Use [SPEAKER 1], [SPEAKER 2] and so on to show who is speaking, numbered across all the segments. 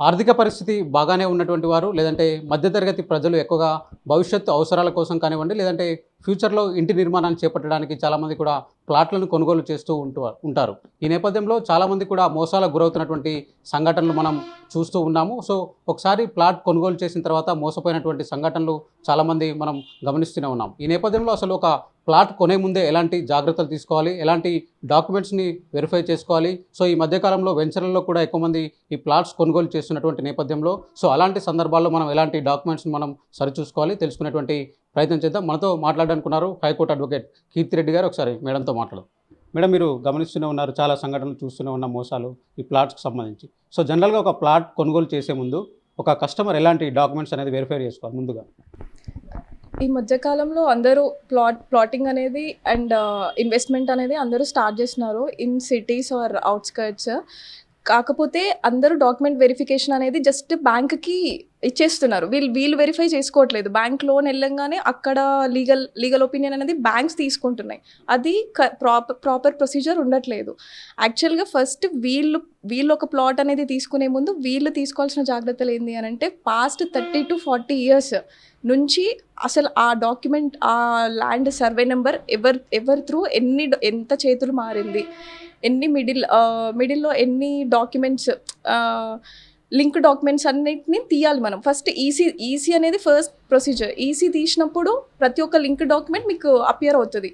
[SPEAKER 1] ఆర్థిక పరిస్థితి బాగానే ఉన్నటువంటి వారు లేదంటే మధ్యతరగతి ప్రజలు ఎక్కువగా భవిష్యత్తు అవసరాల కోసం కానివ్వండి లేదంటే ఫ్యూచర్లో ఇంటి నిర్మాణాన్ని చేపట్టడానికి చాలామంది కూడా ప్లాట్లను కొనుగోలు చేస్తూ ఉంటూ ఉంటారు. ఈ నేపథ్యంలో చాలామంది కూడా మోసాలకు గురవుతున్నటువంటి సంఘటనలు మనం చూస్తూ ఉన్నాము. సో ఒకసారి ప్లాట్ కొనుగోలు చేసిన తర్వాత మోసపోయినటువంటి సంఘటనలు చాలామంది మనం గమనిస్తూనే ఉన్నాం. ఈ నేపథ్యంలో అసలు ఒక ప్లాట్ కొనే ముందే ఎలాంటి జాగ్రత్తలు తీసుకోవాలి? ఎలాంటి డాక్యుమెంట్స్ని వెరిఫై చేసుకోవాలి? సో ఈ మధ్యకాలంలో వెంచర్లలో కూడా ఎక్కువ మంది ఈ ప్లాట్స్ కొనుగోలు చేస్తున్నటువంటి నేపథ్యంలో సో అలాంటి సందర్భాల్లో మనం ఎలాంటి డాక్యుమెంట్స్ని మనం సరిచూసుకోవాలి? తెలుసుకునేటువంటి ప్రయత్నం చేద్దాం. మనతో మాట్లాడనుకున్నారు హైకోర్టు అడ్వకేట్ కీర్తిరెడ్డి గారు. ఒకసారి మేడంతో మాట్లాడు. మేడం మీరు గమనిస్తూనే ఉన్నారు చాలా సంఘటనలు చూస్తూనే ఉన్న మోసాలు ఈ ప్లాట్స్కి సంబంధించి. సో జనరల్గా ఒక ప్లాట్ కొనుగోలు చేసే ముందు ఒక కస్టమర్ ఎలాంటి డాక్యుమెంట్స్ అనేది వెరిఫై చేసుకోవాలి ముందుగా?
[SPEAKER 2] ఈ మధ్యకాలంలో అందరూ ప్లాట్ ప్లాటింగ్ అనేది అండ్ ఇన్వెస్ట్మెంట్ అనేది అందరూ స్టార్ట్ చేస్తున్నారు ఇన్ సిటీస్ ఆర్ అవుట్స్కర్ట్స్. కాకపోతే అందరూ డాక్యుమెంట్ వెరిఫికేషన్ అనేది జస్ట్ బ్యాంక్కి ఇచ్చేస్తున్నారు. వీళ్ళు వీళ్ళు వెరిఫై చేసుకోవట్లేదు. బ్యాంక్ లోన్ వెళ్ళంగానే అక్కడ లీగల్ లీగల్ ఒపీనియన్ అనేది బ్యాంక్స్ తీసుకుంటున్నాయి. అది ప్రాపర్ ప్రాపర్ ప్రొసీజర్ ఉండట్లేదు. యాక్చువల్గా ఫస్ట్ వీళ్ళు వీళ్ళు ఒక ప్లాట్ అనేది తీసుకునే ముందు వీళ్ళు తీసుకోవాల్సిన జాగ్రత్తలు ఏంటి అని అంటే past thirty to forty years నుంచి అసలు ఆ డాక్యుమెంట్ ఆ ల్యాండ్ సర్వే నెంబర్ ఎవరు ఎవరి త్రూ ఎన్ని ఎంత చేతులు మారింది? ఎన్ని మిడిల్ మిడిల్లో ఎన్ని డాక్యుమెంట్స్ లింక్ డాక్యుమెంట్స్ అన్నిటిని తీయాలి మనం. ఫస్ట్ ఈసీ ఈసీ అనేది ఫస్ట్ ప్రొసీజర్ ఈసీ తీసినప్పుడు ప్రతి ఒక్క లింక్ డాక్యుమెంట్ మీకు అపియర్ అవుతుంది.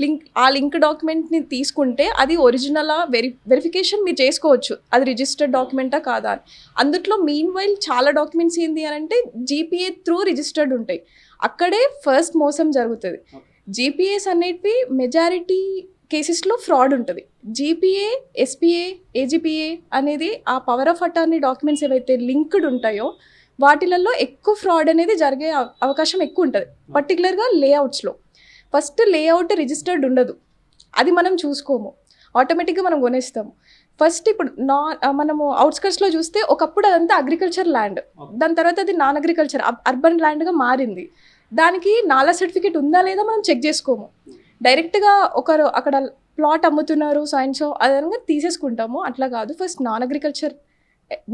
[SPEAKER 2] లింక్ ఆ లింక్ డాక్యుమెంట్ని తీసుకుంటే అది ఒరిజినలా వెరి వెరిఫికేషన్ మీరు చేసుకోవచ్చు. అది రిజిస్టర్డ్ డాక్యుమెంటా కాదా అని. అందుట్లో మీన్ వైల్ చాలా డాక్యుమెంట్స్ ఏంటి అని అంటే జీపీఏ త్రూ రిజిస్టర్డ్ ఉంటాయి. అక్కడే ఫస్ట్ మోసం జరుగుతుంది. జీపీఏస్ అనేటివి మెజారిటీ కేసెస్లో ఫ్రాడ్ ఉంటుంది. జీపీఏ ఎస్పీఏ ఏజీపీఏ అనేది ఆ పవర్ ఆఫ్ అటార్నీ డాక్యుమెంట్స్ ఏవైతే లింక్డ్ ఉంటాయో వాటిలలో ఎక్కువ ఫ్రాడ్ అనేది జరిగే అవ- అవకాశం ఎక్కువ ఉంటుంది. పర్టికులర్గా లేఅవుట్స్లో ఫస్ట్ లేఅవుట్ రిజిస్టర్డ్ ఉండదు. అది మనం చూసుకోము. ఆటోమేటిక్గా మనం కొనేస్తాము. ఫస్ట్ ఇప్పుడు నా మనము అవుట్స్కట్స్లో చూస్తే ఒకప్పుడు అదంతా అగ్రికల్చర్ ల్యాండ్ దాని తర్వాత అది నాన్ అగ్రికల్చర్ అర్బన్ ల్యాండ్గా మారింది. దానికి నాలా సర్టిఫికేట్ ఉందా లేదా మనం చెక్ చేసుకోము. డైరెక్ట్గా ఒకరు అక్కడ ప్లాట్ అమ్ముతున్నారు సైన్స్ అదనంగా తీసేసుకుంటాము. అట్లా కాదు. First non agriculture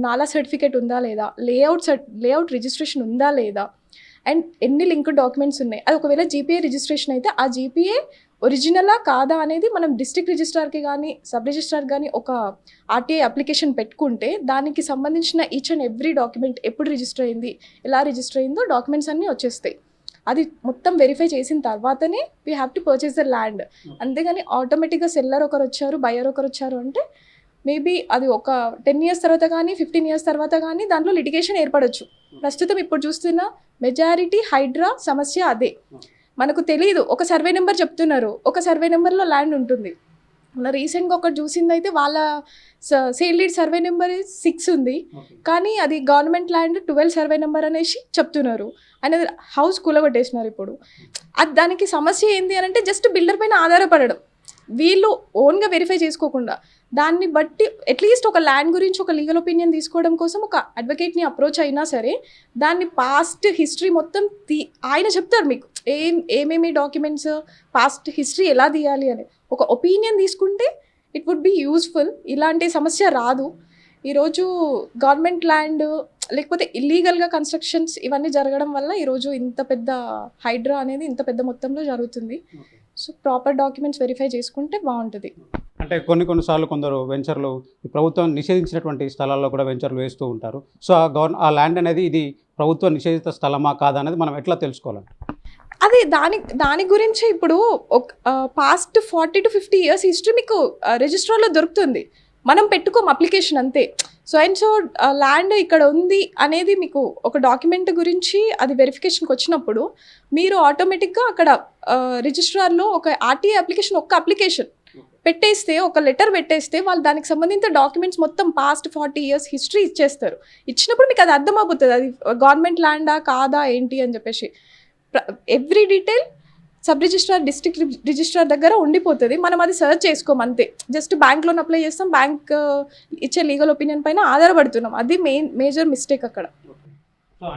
[SPEAKER 2] NALA certificate ఉందా లేదా? లేఅవుట్ సర్ట్ లేఅవుట్ రిజిస్ట్రేషన్ ఉందా లేదా? అండ్ ఎన్ని లింక్ డాక్యుమెంట్స్ ఉన్నాయి? అది ఒకవేళ జీపీఏ రిజిస్ట్రేషన్ అయితే ఆ జీపీఏ ఒరిజినలా కాదా అనేది మనం డిస్ట్రిక్ట్ రిజిస్ట్రార్కి కానీ సబ్ రిజిస్ట్రార్ కానీ ఒక ఆర్టీఐ అప్లికేషన్ పెట్టుకుంటే దానికి సంబంధించిన ఈచ్ అండ్ ఎవ్రీ డాక్యుమెంట్ ఎప్పుడు రిజిస్టర్ అయింది ఎలా రిజిస్టర్ అయిందో డాక్యుమెంట్స్ అన్నీ వచ్చేస్తాయి. అది మొత్తం వెరిఫై చేసిన తర్వాతనే we have to purchase the land అంతేగాని ఆటోమేటిక్గా సెల్లర్ ఒకరు వచ్చారు బయర్ ఒకరు వచ్చారు అంటే మేబీ అది ఒక టెన్ ఇయర్స్ తర్వాత కానీ ఫిఫ్టీన్ ఇయర్స్ తర్వాత కానీ దాంట్లో లిటిగేషన్ ఏర్పడొచ్చు. ప్రస్తుతం ఇప్పుడు చూస్తున్న మెజారిటీ హైడ్రా సమస్య అదే. మనకు తెలియదు ఒక సర్వే నెంబర్ చెప్తున్నారు. ఒక సర్వే నెంబర్లో ల్యాండ్ ఉంటుంది. మన రీసెంట్గా ఒకటి చూసింది అయితే వాళ్ళ sale deed survey number six ఉంది. కానీ అది government land twelve survey number అనేసి చెప్తున్నారు. అనేది హౌస్ కూలగొట్టేసినారు ఇప్పుడు. అది దానికి సమస్య ఏంటి అని అంటే జస్ట్ బిల్డర్ పైన ఆధారపడడం. వీళ్ళు ఓన్గా వెరిఫై చేసుకోకుండా దాన్ని బట్టి అట్లీస్ట్ ఒక ల్యాండ్ గురించి ఒక లీగల్ ఒపీనియన్ తీసుకోవడం కోసం ఒక అడ్వకేట్ని అప్రోచ్ అయినా సరే దాన్ని పాస్ట్ హిస్టరీ మొత్తం తీ ఆయన చెప్తారు మీకు. ఏం ఏమేమి డాక్యుమెంట్స్ పాస్ట్ హిస్టరీ ఎలా తీయాలి అని. ఒక ఒపీనియన్ తీసుకుంటే ఇట్ వుడ్ బి యూస్ఫుల్ ఇలాంటి సమస్య రాదు. ఈరోజు గవర్నమెంట్ ల్యాండ్ లేకపోతే ఇల్లీగల్గా కన్స్ట్రక్షన్స్ ఇవన్నీ జరగడం వల్ల ఈరోజు ఇంత పెద్ద హైడ్రా అనేది ఇంత పెద్ద మొత్తంలో జరుగుతుంది. సో ప్రాపర్ డాక్యుమెంట్స్ వెరిఫై చేసుకుంటే బాగుంటుంది.
[SPEAKER 1] అంటే కొన్ని కొన్నిసార్లు కొందరు వెంచర్లు ఈ ప్రభుత్వం నిషేధించినటువంటి స్థలాల్లో కూడా వెంచర్లు వేస్తూ ఉంటారు. సో ఆ గవర్న ఆ ల్యాండ్ అనేది ఇది ప్రభుత్వ నిషేధిత స్థలమా కాదా అనేది మనం ఎట్లా తెలుసుకోవాలి?
[SPEAKER 2] అది దాని దాని గురించి ఇప్పుడు ఒక past forty to fifty years history మీకు రిజిస్టర్లో దొరుకుతుంది. మనం పెట్టుకోం అప్లికేషన్ అంతే. సో అండ్ సో ల్యాండ్ ఇక్కడ ఉంది అనేది మీకు ఒక డాక్యుమెంట్ గురించి అది వెరిఫికేషన్కి వచ్చినప్పుడు మీరు ఆటోమేటిక్గా అక్కడ రిజిస్ట్రార్లో ఒక ఆర్టీఏ అప్లికేషన్ ఒక్క అప్లికేషన్ పెట్టేస్తే ఒక లెటర్ పెట్టేస్తే వాళ్ళు దానికి సంబంధించిన డాక్యుమెంట్స్ మొత్తం పాస్ట్ ఫార్టీ ఇయర్స్ హిస్టరీ ఇచ్చేస్తారు. ఇచ్చినప్పుడు మీకు అది అర్థమైపోతుంది అది గవర్నమెంట్ ల్యాండా కాదా ఏంటి అని చెప్పేసి. Every detail sub registrar district registrar దగ్గర ఉండిపోతుంది. మనం అది సర్చ్ చేసుకోం అంతే. జస్ట్ బ్యాంక్ లోన్ అప్లై చేస్తాం బ్యాంక్ uh, ఇచ్చే లీగల్ ఒపీనియన్ పైన ఆధారపడుతున్నాం. అది మెయిన్ మేజర్ మిస్టేక్ అక్కడ.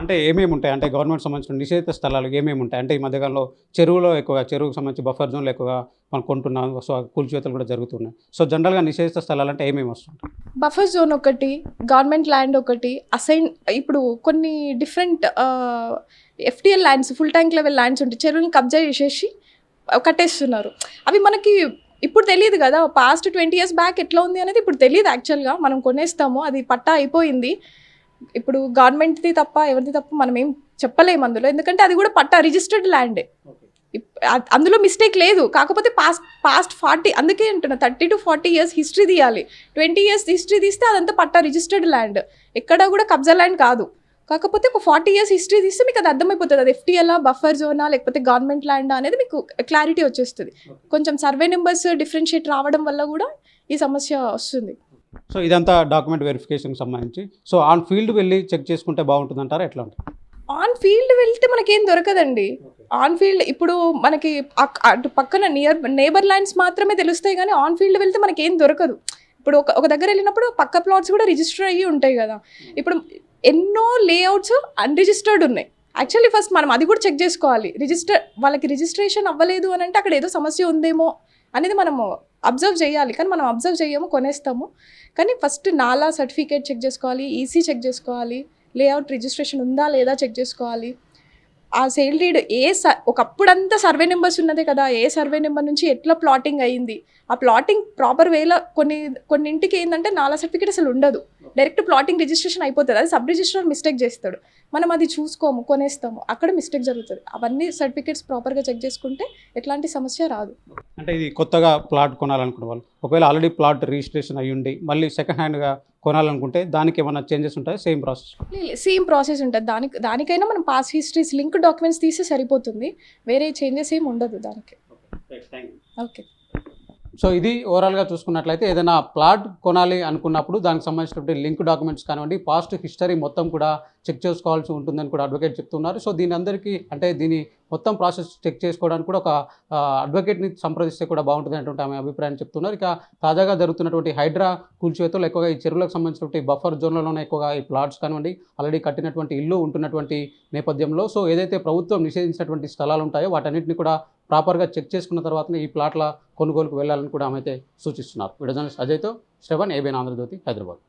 [SPEAKER 1] అంటే ఏమేమి ఉంటాయి? అంటే గవర్నమెంట్ సంబంధించిన నిషేధిత స్థలాలు ఏమేమి ఉంటాయి? అంటే ఈ మధ్యకాలంలో చెరువులో ఎక్కువగా చెరువుకు సంబంధించి బఫర్ జోన్లు ఎక్కువగా మనం కొంటున్నాం. సో కూల్చివేతలు కూడా జరుగుతున్నాయి. సో జనరల్గా నిషేధిత స్థలాలు అంటే ఏమేమి వస్తుంటాయి?
[SPEAKER 2] బఫర్ జోన్ ఒకటి గవర్నమెంట్ ల్యాండ్ ఒకటి అసైన్ ఇప్పుడు కొన్ని different FDL lands full tank level lands ఉంటాయి చెరువుని కబ్జా చేసేసి కట్టేస్తున్నారు. అవి మనకి ఇప్పుడు తెలియదు కదా? పాస్ట్ ట్వంటీ ఇయర్స్ బ్యాక్ ఎట్లా ఉంది అనేది ఇప్పుడు తెలియదు యాక్చువల్గా మనం కొనేస్తాము అది పట్టా అయిపోయింది. ఇప్పుడు గవర్నమెంట్ది తప్ప ఎవరిది తప్ప మనం ఏం చెప్పలేము అందులో. ఎందుకంటే అది కూడా పట్టా రిజిస్టర్డ్ ల్యాండే. అందులో మిస్టేక్ లేదు. కాకపోతే పాస్ట్ పాస్ట్ ఫార్టీ అందుకే అంటున్నా thirty to forty years history తీయాలి. ట్వంటీ ఇయర్స్ హిస్టరీ తీస్తే అదంతా పట్టా రిజిస్టర్డ్ ల్యాండ్. ఎక్కడ కూడా కబ్జా ల్యాండ్ కాదు. కాకపోతే ఒక ఫార్టీ ఇయర్స్ హిస్టరీ తీస్తే మీకు అది అర్థమైపోతుంది. అది ఎఫ్టీఎలా బఫర్ జోనా లేకపోతే గవర్నమెంట్ ల్యాండ్ అనేది మీకు క్లారిటీ వచ్చేస్తుంది. కొంచెం సర్వే నెంబర్స్ డిఫరెన్షియేట్ రావడం వల్ల కూడా ఈ సమస్య వస్తుంది.
[SPEAKER 1] సో ఇదంతా డాక్యుమెంట్ వెరిఫికేషన్కి సంబంధించి. సో ఆన్ ఫీల్డ్ వెళ్ళి చెక్ చేసుకుంటే బాగుంటుంది అంటారా ఎట్లా ఉంటుంది?
[SPEAKER 2] ఆన్ ఫీల్డ్ వెళ్తే మనకేం దొరకదండి. ఆన్ ఫీల్డ్ ఇప్పుడు మనకి అటు పక్కన నియర్ నేబర్ ల్యాండ్స్ మాత్రమే తెలుస్తాయి కానీ ఆన్ ఫీల్డ్ వెళ్తే మనకి ఏం దొరకదు. ఇప్పుడు ఒక ఒక దగ్గర వెళ్ళినప్పుడు పక్క ప్లాట్స్ కూడా రిజిస్టర్ అయ్యి ఉంటాయి కదా. ఇప్పుడు ఎన్నో లేఅవుట్స్ అన్రిజిస్టర్డ్ ఉన్నాయి. యాక్చువల్లీ ఫస్ట్ మనం అది కూడా చెక్ చేసుకోవాలి. రిజిస్టర్ వాళ్ళకి రిజిస్ట్రేషన్ అవ్వలేదు అని అంటే అక్కడ ఏదో సమస్య ఉందేమో అనేది మనము అబ్జర్వ్ చేయాలి. కానీ మనం అబ్జర్వ్ చేయము కొనేస్తాము. కానీ ఫస్ట్ నాలా సర్టిఫికేట్ చెక్ చేసుకోవాలి ఈసీ చెక్ చేసుకోవాలి లేఅవుట్ రిజిస్ట్రేషన్ ఉందా లేదా చెక్ చేసుకోవాలి. ఆ సేల్ డీడ్ ఏ స ఒకప్పుడంతా సర్వే నెంబర్స్ ఉన్నదే కదా. ఏ సర్వే నెంబర్ నుంచి ఎట్లా ప్లాటింగ్ అయ్యింది ఆ ప్లాటింగ్ ప్రాపర్ వేలో కొన్ని కొన్నింటికి ఏంటంటే నాలా సర్టిఫికేట్ అసలు ఉండదు. డైరెక్ట్ ప్లాటింగ్ రిజిస్ట్రేషన్ అయిపోతుంది. అది సబ్ రిజిస్ట్రార్ మిస్టేక్ చేస్తాడు. మనం అది చూసుకోము కొనేస్తాము. అక్కడ మిస్టేక్ జరుగుతుంది. అవన్నీ సర్టిఫికేట్స్ ప్రాపర్గా చెక్ చేసుకుంటే ఎట్లాంటి సమస్య రాదు.
[SPEAKER 1] అంటే ఇది కొత్తగా ప్లాట్ కొనాలనుకున్న వాళ్ళు. ఒకవేళ ఆల్రెడీ ప్లాట్ రిజిస్ట్రేషన్ అయ్యి ఉండి మళ్ళీ సెకండ్ హ్యాండ్గా కొనాలనుకుంటే దానికి ఏమైనా చేంజెస్ ఉంటాయి? సేమ్ ప్రాసెస్
[SPEAKER 2] సేమ్ ప్రాసెస్ ఉంటుంది. దానికి దానికైనా మనం పాస్ హిస్టరీస్ లింక్ డాక్యుమెంట్స్ తీస్తే సరిపోతుంది. వేరే చేంజెస్ ఏమి ఉండదు దానికి. ఓకే
[SPEAKER 1] సో ఇది ఓవరాల్గా చూసుకున్నట్లయితే ఏదైనా ప్లాట్ కొనాలి అనుకున్నప్పుడు దానికి సంబంధించినటువంటి లింక్ డాక్యుమెంట్స్ కానివ్వండి పాస్ట్ హిస్టరీ మొత్తం కూడా చెక్ చేసుకోవాల్సి ఉంటుందని కూడా అడ్వకేట్ చెప్తున్నారు. సో దీని అందరికీ అంటే దీని మొత్తం ప్రాసెస్ చెక్ చేసుకోవడానికి కూడా ఒక అడ్వకేట్ని సంప్రదిస్తే కూడా బాగుంటుంది అనేటువంటి ఆమె అభిప్రాయం చెప్తున్నారు. ఇక తాజాగా జరుగుతున్నటువంటి హైడ్రా కూల్చివేతలు ఎక్కువగా ఈ చెరువులకు సంబంధించినటువంటి బఫర్ జోన్లలోనే ఎక్కువగా ఈ ప్లాట్స్ కానివ్వండి ఆల్రెడీ కట్టినటువంటి ఇల్లు ఉంటున్నటువంటి నేపథ్యంలో. సో ఏదైతే ప్రభుత్వం నిషేధించినటువంటి స్థలాలు ఉంటాయో వాటన్నిటిని కూడా ప్రాపర్గా చెక్ చేసుకున్న తర్వాతనే ఈ ప్లాట్ల కొనుగోలుకు వెళ్ళాలని కూడా ఆమె అయితే సూచిస్తున్నారు. వీడియో జర్నలిస్ట్ అజయ్తో శ్రవణ్ ఏబీఎన్ ఆంధ్రజ్యోతి హైదరాబాద్.